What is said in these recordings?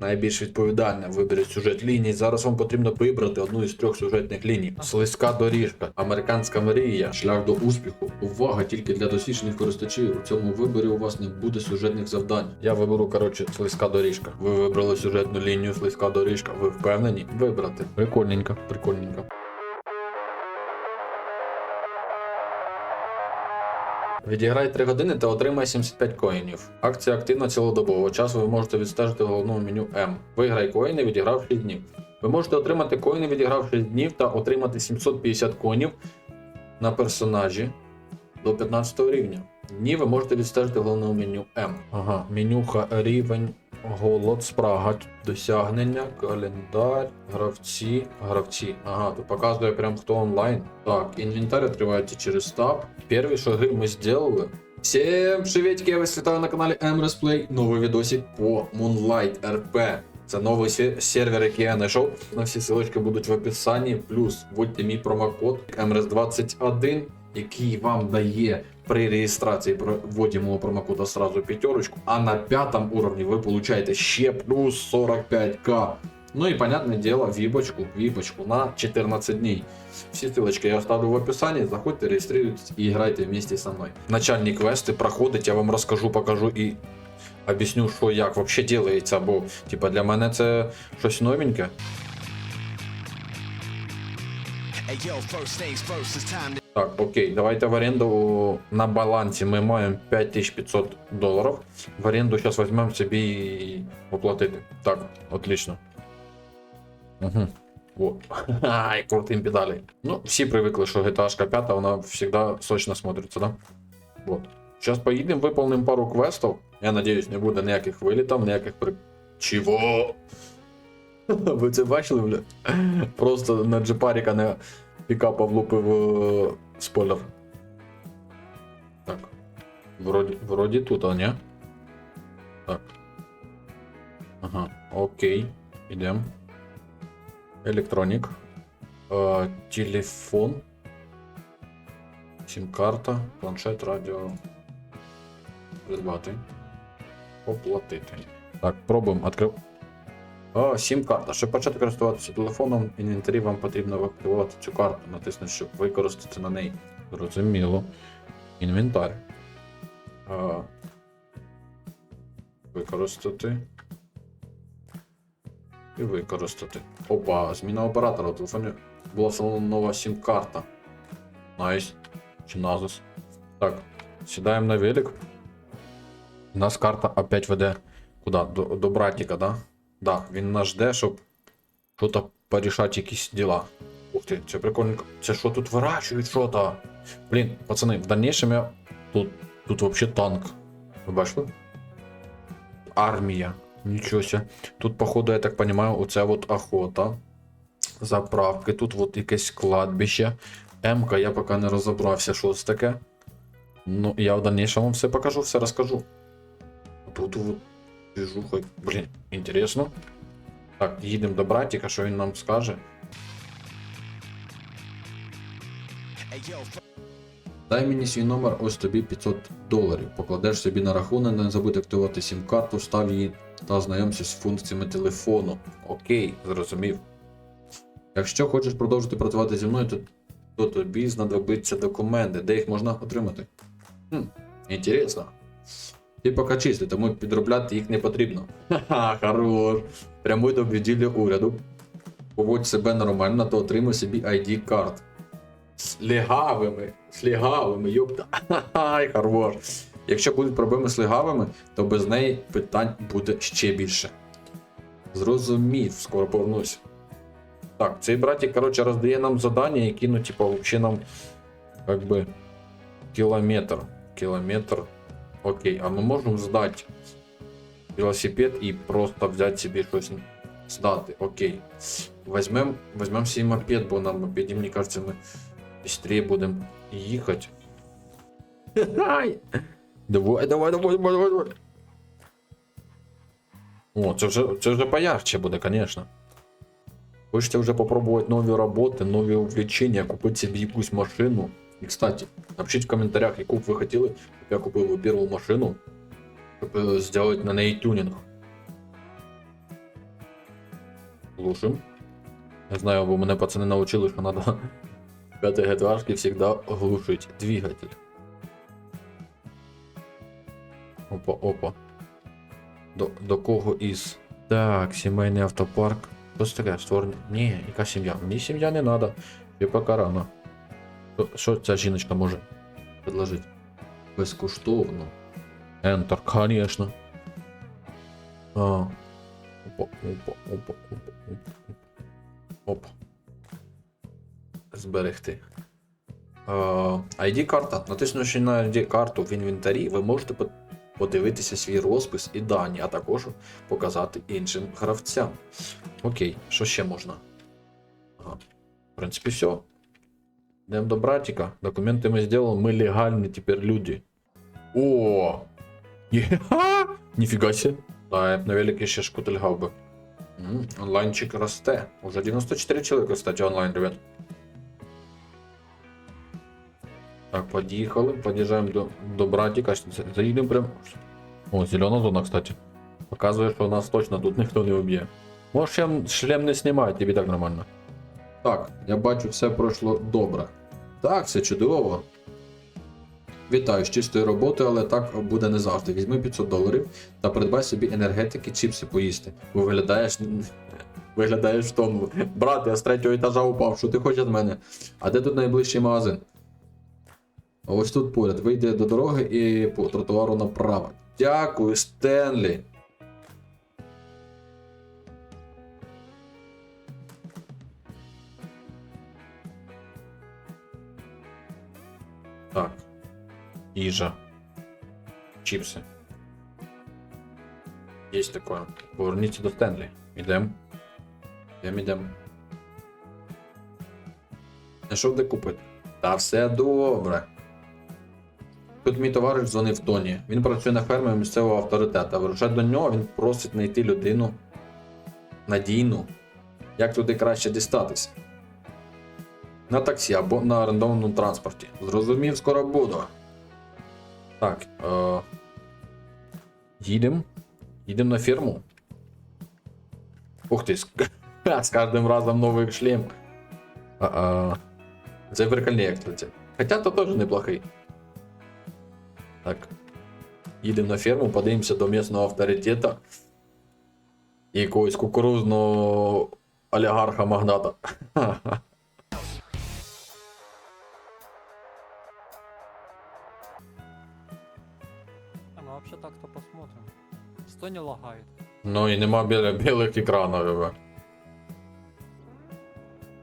найбільш відповідальне. Виберіть сюжет ліній. Зараз вам потрібно вибрати одну із трьох сюжетних ліній. Слизька доріжка, американська мрія, шлях до успіху. Увага тільки для досвідчених користувачів. У цьому виборі у вас не буде сюжетних завдань. Я виберу, коротше, слизька доріжка. Ви вибрали сюжетну лінію, слизька доріжка. Ви впевнені? Вибрати. Прикольненько, прикольненько. Відіграй 3 години та отримай 75 коїнів. Акція активна цілодобово. Часу ви можете відстежити в головному меню М. Виграй коїни, відіграв 6 днів. Ви можете отримати коїни, відіграв 6 днів та отримати 750 коїнів на персонажі до 15 рівня. Дні ви можете відстежити в головному меню М. Ага, менюха рівень, голод, спрага, досягнення, календар, гравці, гравці. Ага, тут показує прям хто онлайн. Так, інвентар відкривається через таб. Перші шаги ми зробили. Всем приветики, я вас вітаю на каналі MRS Play. Новий відосик по Moonlight RP. Це новий сервер, який я знайшов. На всі ссылочки будуть в описанні. Плюс вводьте мій промокод MRS21, який вам дає при реєстрації про вводі мого промокода сразу пятерочку. А на пятом уровне ви получаєте ще плюс 45к. Ну и, понятное дело, випочку, випочку на 14 дней. Все ссылочки я оставлю в описании. Заходьте, реєструйтесь і грайте вместе со мной. Начальні квести проходить, я вам розкажу, покажу і об'ясню, що як вообще делається, бо типа для мене це щось новеньке. Hey yo, first things first, it's time to Так, окей, давайте в аренду на балансі ми маємо 5500 доларів. В аренду зараз візьмемо собі і оплатити. Так, отлично. Угу. О. Ай, крутим педалі. Ну, всі привикли, що GTA 5, вона завжди сочно смотриться, да? Вот. Зараз поїдемо, виповнимо пару квестів. Я надіюсь, не буде ніяких вилітів, ніяких при. Чого? Ви це бачили, бля? Просто на джипаріка не пікапа влупив е, спойлер. Так. Вроді, вроді тут, а не? Так. Ага, окей. Ідем. Електронік. Е, телефон. Сім-карта, планшет, радіо. Придбати. Оплатити. Так, пробуємо. Відкрив. О, сім-карта. Щоб почати користуватися телефоном, в інвентарі вам потрібно активувати цю карту, натиснути, щоб використати на неї. Зрозуміло. Інвентар. А, використати. І використати. Опа, зміна оператора. У телефоні була встановлена нова сім-карта. Найс. Чи назис. Так, сідаємо на велик. У нас карта опять веде куди? До, до братіка, да? Да, він нас жде, щоб щось порішати якісь діла. Ух ти, це прикольно. Це що тут вирощують що-то? Блін, пацани, в дальнейшем я. Тут, тут вообще танк. Ви бачили? Армія. Нічого себе. Тут, походу, я так понимаю, оце от охота. Заправки, тут от якесь кладбище. М-ка я поки не розібрався, що це таке. Ну, я в дальнейшем вам все покажу, все розкажу. Тут от движуха. Блін, інтересно. Так, їдемо до братіка, що він нам скаже. Дай мені свій номер, ось тобі 500 доларів. Покладеш собі на рахунок, не забудь активувати сім-карту, став її та ознайомся з функціями телефону. Окей, зрозумів. Якщо хочеш продовжити працювати зі мною, то, то тобі знадобиться документи, де їх можна отримати. Хм, інтересно. Ти поки тому підробляти їх не потрібно. Ха-ха, хорош. Прямуй до відділля уряду. Поводь себе нормально, то отримай собі ID карт. З легавими, з легавими, йопта. Ай, хорош. Якщо будуть проблеми з легавими, то без неї питань буде ще більше. Зрозумів, скоро повернусь. Так, цей братик, коротше, роздає нам задання, які, ну, типа, взагалі нам, как би, кілометр. Кілометр. Окей, а ми можемо здати велосипед і просто взяти собі щось здати. Окей. Возьмем, возьмем себе мопед, бо на мопеді, мені кажется, ми быстрее будемо їхати. Давай, давай, давай, давай, давай, давай. О, це вже, це вже поярче буде, звісно. Хочете вже попробувати нові роботи, нові увлечення, купити собі якусь машину. І, кстати, напишіть в коментарях, яку б ви хотіли, щоб я купив першу машину, щоб е, зробити на неї тюнінг. Глушим. Я знаю, бо мене пацани научили, що треба п'яти гетвашки завжди глушить двигатель. Опа, опа. До, до кого із? Так, сімейний автопарк. Це таке? Створення? Ні, яка сім'я? Мені сім'я не треба. Ще поки рано. Що- ця жіночка може предложити? Безкоштовно. Enter, конечно. А. Опа, опа, опа, опа, опа. Опа. Зберегти. ID-карта. Натиснувши на ID-карту в інвентарі, ви можете подивитися свій розпис і дані, а також показати іншим гравцям. Окей, що ще можна? Ага. В принципі, все. Йдемо до братика. Документи ми зробили, ми легальні тепер люди. О! Єха! Ніфіга себе. Да, я б на велике ще шкутильгав би. М, Онлайнчик росте. Уже 94 человека, кстати, онлайн, ребят. Так, подъехали, подъезжаем до, до братика. За- Заїдемо прям. О, зелена зона, кстати. Показує, що нас точно тут ніхто не вб'є. Можеш шлем, не знімати, тобі так нормально. Так, я бачу, все пройшло добре. Так, все чудово. Вітаю з чистої роботи, але так буде не завжди. Візьми 500 доларів та придбай собі енергетики, чіпси поїсти. Бо виглядаєш. Виглядаєш в тому. Брат, я з третього етажа упав, що ти хочеш від мене? А де тут найближчий магазин? Ось тут поряд. Вийде до дороги і по тротуару направо. Дякую, Стенлі. Так. Їжа. Чіпси. Є таке. Поверніться до Стенлі. Ідем. Ідем, ідем. Знайшов де купити. Та все добре. Тут мій товариш дзвонив Тоні. Він працює на фермі місцевого авторитета. Вирушать до нього, він просить знайти людину надійну. Як туди краще дістатися? На таксі або на орендованому транспорті. Зрозумів, скоро буду. Так. Е... Їдемо. Їдемо на ферму. Ух ти, з, кожним разом новий шлем. А-а. Це прикольніше, кстати. Хоча то теж неплохий. Так. Їдемо на ферму, подивимося до місцевого авторитета. І якогось кукурузного олігарха Что не лагає. Ну і нема біля білих екранів.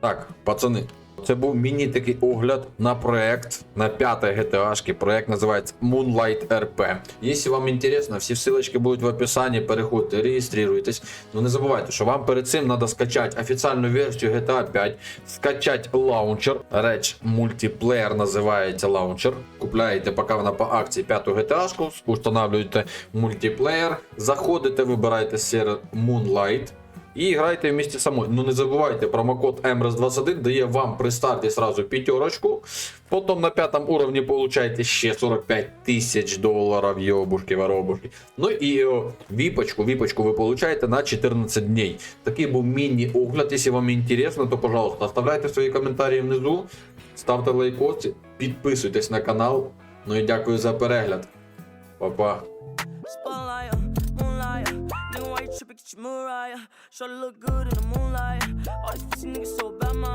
Так, пацани. Це був міні такий огляд на проект, на п'яте GTA. Проект називається Moonlight RP. Якщо вам інтересно, всі ссылочки будуть в описанні. Переходьте, реєструйтесь. Ну не забувайте, що вам перед цим треба скачати офіційну версію GTA 5, скачати лаунчер. Реч мультиплеєр називається лаунчер. Купляєте, поки вона по акції п'яту GTA, устанавлюєте мультиплеєр, заходите, вибираєте сервер Moonlight. І грайте вместе со мною. Ну не забувайте, промокод MRS21 дає вам при старті сразу пятерочку. Потім на п'ятому уровні получаєте ще 45 тисяч доларів йобушки воробушки. Ну і віпочку, віпочку ви получаєте на 14 днів. Такий був міні-огляд. Якщо вам інтересно, то, пожалуйста, оставляйте свої коментарі внизу, ставте лайкоси, підписуйтесь на канал. Ну і дякую за перегляд. Па-па. Mariah. Shawty look good in the moonlight. All these pussy niggas so bad, my.